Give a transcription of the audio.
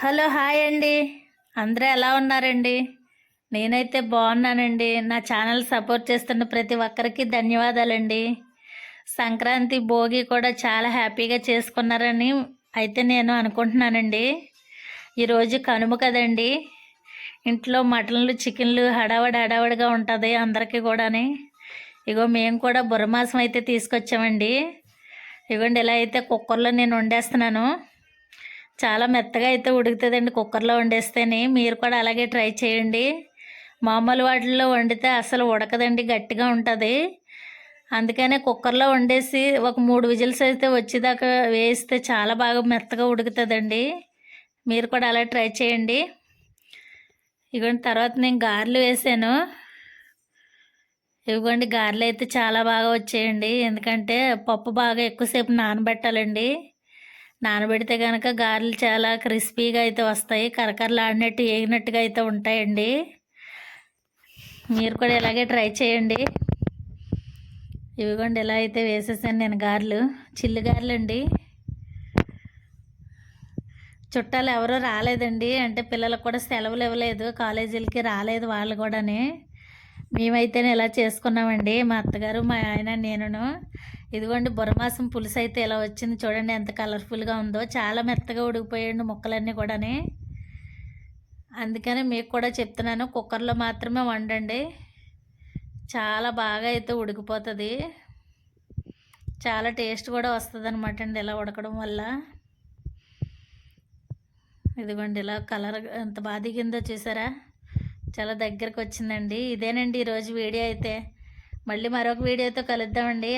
Hello hi అండి. అందరూ ఎలా ఉన్నారండి? నేనైతే బాగున్నానండి. నా ఛానల్ సపోర్ట్ చేస్తున్న ప్రతి ఒక్కరికి ధన్యవాదాలండి. సంక్రాంతి భోగి కూడా చాలా హ్యాపీగా చేసుకున్నారని అయితే నేను అనుకుంటున్నానండి. ఈరోజు కనుమ కదండి. ఇంట్లో మటన్లు చికెన్లు హడావడి హడావడిగా ఉంటుంది అందరికీ కూడాని. ఇగో మేము కూడా బుర్రమాసం అయితే తీసుకొచ్చామండి. ఇగోండి ఇలా అయితే కుక్కర్లో నేను వండేస్తున్నాను. చాలా మెత్తగా అయితే ఉడుకుతుందండి కుక్కర్లో వండేస్తేనే. మీరు కూడా అలాగే ట్రై చేయండి. మామూలు వాటిల్లో వండితే అసలు ఉడకదండి గట్టిగా ఉంటుంది. అందుకనే కుక్కర్లో వండేసి ఒక మూడు విజిల్స్ అయితే వచ్చేదాకా వేస్తే చాలా బాగా మెత్తగా ఉడుకుతుందండి. మీరు కూడా అలా ట్రై చేయండి. ఇగోండి తర్వాత నేను గారెలు వేసాను. ఇవ్వండి గారెలు అయితే చాలా బాగా వచ్చేయండి. ఎందుకంటే పప్పు బాగా ఎక్కువసేపు నానబెట్టాలండి. నానబెడితే కనుక గారెలు చాలా క్రిస్పీగా అయితే వస్తాయి. కరకరలాడినట్టు ఏగినట్టుగా అయితే ఉంటాయండి. మీరు కూడా ఇలాగే ట్రై చేయండి. ఇవిగోండి ఇలా అయితే వేసేసాను నేను గారెలు. చిల్లు గారెలు అండి చుట్టాలు ఎవరూ రాలేదండి. అంటే పిల్లలకు కూడా సెలవులు ఇవ్వలేదు. కాలేజీలకి రాలేదు వాళ్ళు కూడాని. మేమైతేనే ఇలా చేసుకున్నామండి. మా అత్తగారు మా ఆయన నేనును. ఇదిగోండి బుర్రమాసం పులుసు అయితే ఇలా వచ్చింది చూడండి ఎంత కలర్ఫుల్గా ఉందో. చాలా మెత్తగా ఉడికిపోయాయండి ముక్కలన్నీ కూడాని. అందుకనే మీకు కూడా చెప్తున్నాను కుక్కర్లో మాత్రమే వండండి. చాలా బాగా అయితే ఉడికిపోతుంది. చాలా టేస్ట్ కూడా వస్తుంది అనమాట అండి ఇలా ఉడకడం వల్ల. ఇదిగోండి ఇలా కలర్ ఎంత బాగా దిగిందో చూసారా? చాలా దగ్గరకు వచ్చిందండి ఇదేనండి ఈరోజు వీడియో అయితే. మళ్ళీ మరొక వీడియోతో కలుద్దామండి.